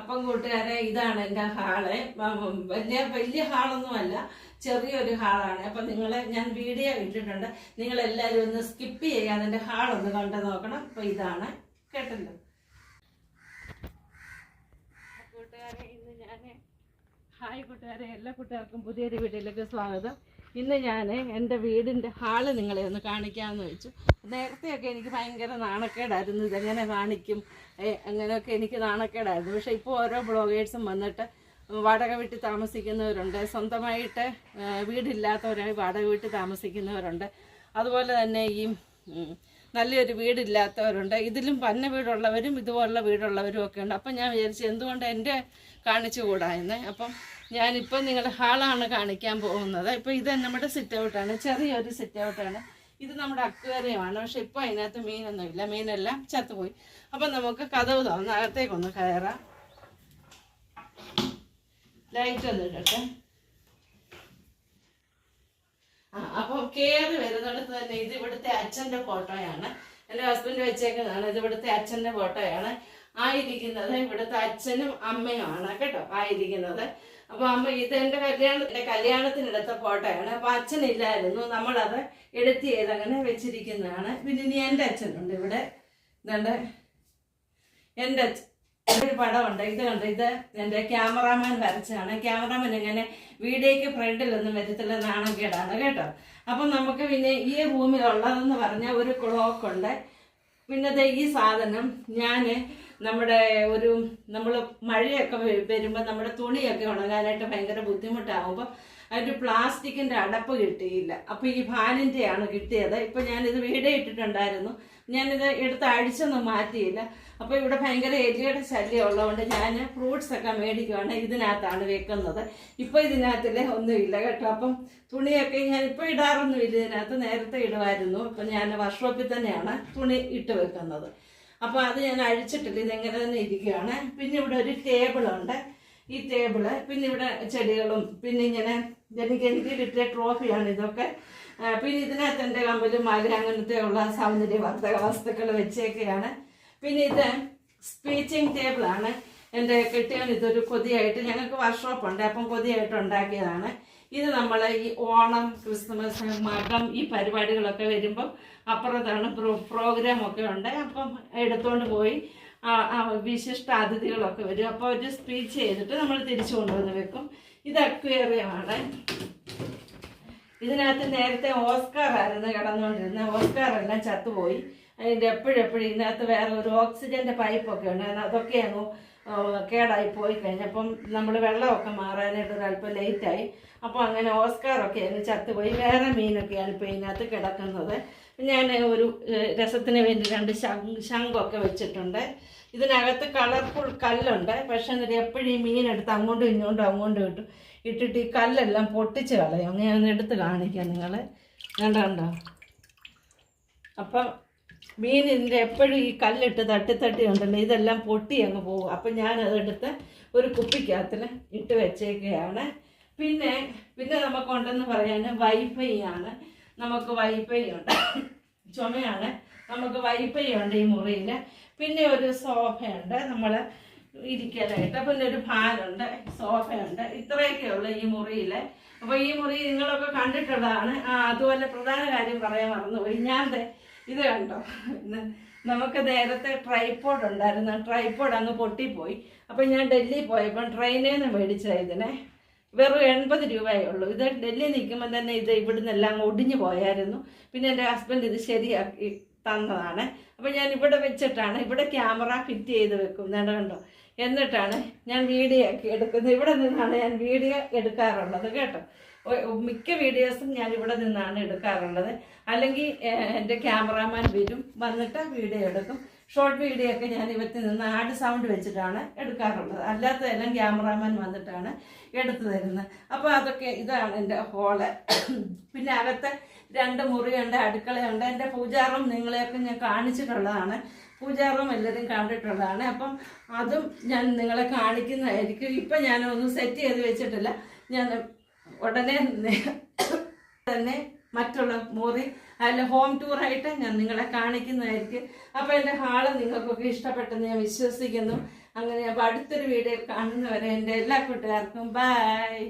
അപ്പം കൂട്ടുകാരെ ഇതാണ് എന്റെ ഹാൾ. വലിയ വലിയ ഹാളൊന്നുമല്ല ചെറിയൊരു ഹാളാണ്. അപ്പം നിങ്ങളെ ഞാൻ വീഡിയോ ഇട്ടിട്ടുണ്ട്. നിങ്ങളെല്ലാവരും ഒന്ന് സ്കിപ്പ് ചെയ്യാതെ എന്റെ ഹാളൊന്ന് കണ്ടു നോക്കണം. അപ്പം ഇതാണ് കേട്ടല്ലോ. കൂട്ടുകാരെ ഇന്ന് ഞാൻ ഹായ് കൂട്ടുകാരെ എല്ലാ കൂട്ടുകാർക്കും പുതിയൊരു വീഡിയോയിലേക്ക് സ്വാഗതം. ഇന്ന് ഞാൻ എന്റെ വീടിന്റെ ഹാൾ നിങ്ങളെ ഒന്ന് കാണിക്കാമെന്ന് വെച്ചു. നേരത്തെയൊക്കെ എനിക്ക് ഭയങ്കര നാണക്കേടായിരുന്നു. ഇതെങ്ങനെ കാണിക്കും? അങ്ങനെയൊക്കെ എനിക്ക് നാണക്കേടായിരുന്നു. പക്ഷേ ഇപ്പോൾ ഓരോ ബ്ലോഗേഴ്സും വന്നിട്ട് വാടക വീട്ടിൽ താമസിക്കുന്നവരുണ്ട്. സ്വന്തമായിട്ട് വീടില്ലാത്തവരായി വാടക വീട്ടിൽ താമസിക്കുന്നവരുണ്ട്. അതുപോലെ തന്നെ ഈ നല്ലൊരു വീടില്ലാത്തവരുണ്ട്. ഇതിലും പന്ന വീടുള്ളവരും ഇതുപോലുള്ള വീടുള്ളവരും ഒക്കെ ഉണ്ട്. അപ്പം ഞാൻ വിചാരിച്ചു എന്തുകൊണ്ട് എന്റെ കാണിച്ചുകൂടാ കൂടായെന്ന് അപ്പം ഞാനിപ്പം നിങ്ങളുടെ ഹാളാണ് കാണിക്കാൻ പോകുന്നത്. ഇപ്പം ഇത് നമ്മുടെ സിറ്റ് ഔട്ടാണ് ചെറിയൊരു സിറ്റ് ഔട്ടാണ് ഇത് നമ്മുടെ അക്വേറിയമാണ്. പക്ഷെ ഇപ്പം അതിനകത്ത് മീനൊന്നുമില്ല മീനെല്ലാം ചത്തുപോയി. അപ്പം നമുക്ക് കഥവ് തോന്നുന്നു അകത്തേക്കൊന്ന് കയറാം. ലൈറ്റ് ഒന്ന് ഇടട്ടെ ആ അപ്പോൾ കയറി വരുന്നിടത്ത് തന്നെ ഇത് ഇവിടുത്തെ അച്ഛന്റെ ഫോട്ടോയാണ്. എന്റെ ഹസ്ബൻഡ് വെച്ചേക്കുന്നതാണ് ഇത് ഇവിടുത്തെ അച്ഛന്റെ ഫോട്ടോയാണ്. ആയിരിക്കുന്നത് ഇവിടുത്തെ അച്ഛനും അമ്മയുമാണ് കേട്ടോ ആയിരിക്കുന്നത്. അപ്പൊ അമ്മ ഇത് എന്റെ കല്യാണ എന്റെ കല്യാണത്തിനെടുത്ത ഫോട്ടോയാണ്. അപ്പൊ അച്ഛനില്ലായിരുന്നു നമ്മളത് എഡിറ്റ് ചെയ്ത് അങ്ങനെ വെച്ചിരിക്കുന്നതാണ്. പിന്നെ ഇനി എന്റെ അച്ഛനുണ്ട് ഇവിടെ. ഇതുണ്ട് എന്റെ അച്ഛൻ ഒരു പടമുണ്ട്. ഇത് കണ്ട്? ഇത് എന്റെ ക്യാമറാമാൻ വരച്ചതാണ്. ക്യാമറാമാൻ ഇങ്ങനെ വീഡിയോയ്ക്ക് ഫ്രണ്ടിലൊന്നും വരത്തില്ല നാണക്കേടാണ് കേട്ടോ. അപ്പം നമുക്ക് പിന്നെ ഈ റൂമിൽ റൂമിലുള്ളതെന്ന് പറഞ്ഞ ഒരു ക്ലോക്ക് ഉണ്ട് പിന്നെ ദേ ഈ സാധനം ഞാൻ നമ്മുടെ ഒരു നമ്മൾ മഴയൊക്കെ വരുമ്പോൾ നമ്മുടെ തുണിയൊക്കെ ഉണങ്ങാനായിട്ട് ഭയങ്കര ബുദ്ധിമുട്ടാകുമ്പോൾ അതിന്റെ പ്ലാസ്റ്റിക്കിന്റെ അടപ്പ് കിട്ടിയില്ല. അപ്പോൾ ഈ ഫാനിന്റെയാണ് കിട്ടിയത്. ഇപ്പോൾ ഞാനിത് വീട് ഇട്ടിട്ടുണ്ടായിരുന്നു. ഞാനിത് എടുത്ത് അഴിച്ചൊന്നും മാറ്റിയില്ല. അപ്പോൾ ഇവിടെ ഭയങ്കര എലിയുടെ ശല്യം ഉള്ളതുകൊണ്ട് ഞാൻ ഫ്രൂട്ട്സ് ഒക്കെ മേടിക്കുവാണ് ഇതിനകത്താണ് വെക്കുന്നത്. ഇപ്പോൾ ഇതിനകത്തിൽ ഒന്നുമില്ല കേട്ടോ. അപ്പം തുണിയൊക്കെ ഞാൻ ഇപ്പോൾ ഇടാറൊന്നുമില്ല. ഇതിനകത്ത് നേരത്തെ ഇടുമായിരുന്നു ഇപ്പം ഞാൻ വർക്ക്ഷോപ്പിൽ തന്നെയാണ് തുണി ഇട്ട് വെക്കുന്നത്. അപ്പോൾ അത് ഞാൻ അഴിച്ചിട്ടില്ല ഇതെങ്ങനെ തന്നെ ഇരിക്കുകയാണ്. പിന്നെ ഇവിടെ ഒരു ടേബിളുണ്ട് ഈ ടേബിൾ പിന്നെ ഇവിടെ ചെടികളും പിന്നെ ഇങ്ങനെ എനിക്ക് എനിക്ക് കിട്ടിയ ട്രോഫിയാണ് ഇതൊക്കെ. പിന്നെ ഇതിനകത്ത് എന്റെ കമ്പലും മാല അങ്ങനത്തെ ഉള്ള സൗന്ദര്യ വർദ്ധക വസ്തുക്കൾ വെച്ചേക്കെയാണ്. പിന്നെ ഇത് സ്പീച്ചിങ് ടേബിളാണ് എന്റെ കെട്ടിയവൻ ഇതൊരു കൊതിയായിട്ട് ഞങ്ങൾക്ക് വർക്ക്ഷോപ്പ് ഉണ്ട്. അപ്പം കൊതിയായിട്ട് ഉണ്ടാക്കിയതാണ്. ഇത് നമ്മൾ ഈ ഓണം ക്രിസ്മസ് മകം ഈ പരിപാടികളൊക്കെ വരുമ്പം അപ്പുറത്താണ് പ്രോ പ്രോഗ്രാമൊക്കെ ഉണ്ട്. അപ്പം എടുത്തുകൊണ്ട് പോയി വിശിഷ്ട അതിഥികളൊക്കെ വരും. അപ്പോൾ ഒരു സ്പീച്ച് ചെയ്തിട്ട് നമ്മൾ തിരിച്ചു കൊണ്ടുവന്ന് വെക്കും. ഇത് അക്വേറിയമാണ്. ഇതിനകത്ത് നേരത്തെ ഓസ്കാർ ആയിരുന്നു കിടന്നുകൊണ്ടിരുന്നത്. ഓസ്കാർ എല്ലാം ചത്തുപോയി. അതിന്റെ എപ്പോഴെപ്പോഴും ഇതിനകത്ത് വേറെ ഒരു ഓക്സിജന്റെ പൈപ്പൊക്കെ ഉണ്ട്. അതൊക്കെയാണോ കേടായി പോയി കഴിഞ്ഞപ്പം നമ്മൾ വെള്ളമൊക്കെ മാറാനായിട്ട് ഒരു അല്പം ലേറ്റായി. അപ്പോൾ അങ്ങനെ ഓസ്കാറൊക്കെ അതിന് ചത്തുപോയി. വേറെ മീനൊക്കെയാണ് ഇപ്പോൾ ഇതിനകത്ത് കിടക്കുന്നത്. ഞാൻ ഒരു രസത്തിന് വേണ്ടി രണ്ട് ശംഖ് ശംഖൊക്കെ വെച്ചിട്ടുണ്ട്. ഇതിനകത്ത് കളർഫുൾ കല്ലുണ്ട്. പക്ഷേ എന്നിട്ട് എപ്പോഴും ഈ മീനെടുത്ത് അങ്ങോട്ടും ഇങ്ങോട്ടും അങ്ങോട്ടും ഇട്ടു ഇട്ടിട്ട് ഈ കല്ലെല്ലാം പൊട്ടിച്ച് കളയും. അങ്ങനെ ഒന്ന് എടുത്ത് കാണിക്കാം നിങ്ങൾ കണ്ടോ കണ്ടോ? അപ്പം മീൻ എപ്പോഴും ഈ കല്ലിട്ട് തട്ടി തട്ടി ഉണ്ടല്ലോ ഇതെല്ലാം പൊട്ടി അങ്ങ് പോകും. അപ്പം ഞാൻ അതെടുത്ത് ഒരു കുപ്പിക്കകത്തിൽ ഇട്ട് വെച്ചേക്കുകയാണ്. പിന്നെ പിന്നെ നമുക്കുണ്ടെന്ന് പറയാൻ വൈഫൈ ആണ്. നമുക്ക് വൈഫൈ ഉണ്ട്. ചുമയാണ്. നമുക്ക് വൈഫൈ ഉണ്ട് ഈ മുറിയിൽ പിന്നെ ഒരു സോഫയുണ്ട്. നമ്മൾ ഇരിക്കാനായിട്ട് പിന്നെ ഒരു ഫാനുണ്ട്. സോഫയുണ്ട്. ഇത്രയൊക്കെ ഉള്ളു ഈ മുറിയിൽ അപ്പോൾ ഈ മുറി നിങ്ങളൊക്കെ കണ്ടിട്ടുള്ളതാണ്. ആ അതുപോലെ പ്രധാന കാര്യം പറയാൻ മറന്നുപോയി. ഞാൻ ഇത് കണ്ടോ? നമുക്ക് നേരത്തെ ട്രൈപ്പോഡ് ഉണ്ടായിരുന്നു. ട്രൈപ്പോഡ് അങ്ങ് പൊട്ടിപ്പോയി. അപ്പം ഞാൻ ഡൽഹി പോയപ്പോൾ ട്രെയിനിൽ നിന്ന് മേടിച്ചത് ഇതിനെ. വെറും എൺപത് രൂപയേ ഉള്ളൂ. ഇത് ഡൽഹി നിൽക്കുമ്പോൾ തന്നെ ഇത് ഇവിടുന്ന് എല്ലാം ഒടിഞ്ഞു പോയായിരുന്നു. പിന്നെ എന്റെ ഹസ്ബൻഡ് ഇത് ശരിയാക്കി തന്നതാണ്. അപ്പം ഞാൻ ഇവിടെ വെച്ചിട്ടാണ്. ഇവിടെ ക്യാമറ ഫിറ്റ് ചെയ്ത് വെക്കും. നേട കണ്ടോ? എന്നിട്ടാണ് ഞാൻ വീഡിയോ ഒക്കെ എടുക്കുന്നത്. ഇവിടെ നിന്നാണ് ഞാൻ വീഡിയോ എടുക്കാറുള്ളത് കേട്ടോ. മിക്ക വീഡിയോസും ഞാൻ ഇവിടെ നിന്നാണ് എടുക്കാറുള്ളത്. അല്ലെങ്കിൽ എന്റെ ക്യാമറാമാൻ വരും വന്നിട്ട് വീഡിയോ എടുക്കും. ഷോർട്ട് വീഡിയോ ഒക്കെ ഞാൻ ഇവത്തിൽ നിന്ന് ആട് സൗണ്ട് വെച്ചിട്ടാണ് എടുക്കാറുള്ളത്. അല്ലാത്തതെല്ലാം ക്യാമറാമാൻ വന്നിട്ടാണ് എടുത്തു തരുന്നത്. അപ്പോൾ അതൊക്കെ ഇതാണ് എന്റെ ഹോൾ പിന്നെ അകത്തെ രണ്ട് മുറിയുണ്ട് അടുക്കളയുണ്ട്. എന്റെ പൂജാറും നിങ്ങളെയൊക്കെ ഞാൻ കാണിച്ചിട്ടുള്ളതാണ്. പൂജാറും എല്ലാവരും കണ്ടിട്ടുള്ളതാണ്. അപ്പം അതും ഞാൻ നിങ്ങളെ കാണിക്കുന്നതായിരിക്കും. ഇപ്പം ഞാനൊന്നും സെറ്റ് ചെയ്ത് വെച്ചിട്ടില്ല. ഞാൻ ഉടനെ തന്നെ മറ്റുള്ള മുറി അതിൽ ഹോം ടൂറായിട്ട് ഞാൻ നിങ്ങളെ കാണിക്കുന്നതായിരിക്കും. അപ്പോൾ എന്റെ ഹാൾ നിങ്ങൾക്കൊക്കെ ഇഷ്ടപ്പെട്ടെന്ന് ഞാൻ വിശ്വസിക്കുന്നു. അങ്ങനെ അപ്പോൾ അടുത്തൊരു വീഡിയോ കാണുന്നവരെ എന്റെ എല്ലാ കൂട്ടുകാർക്കും ബൈ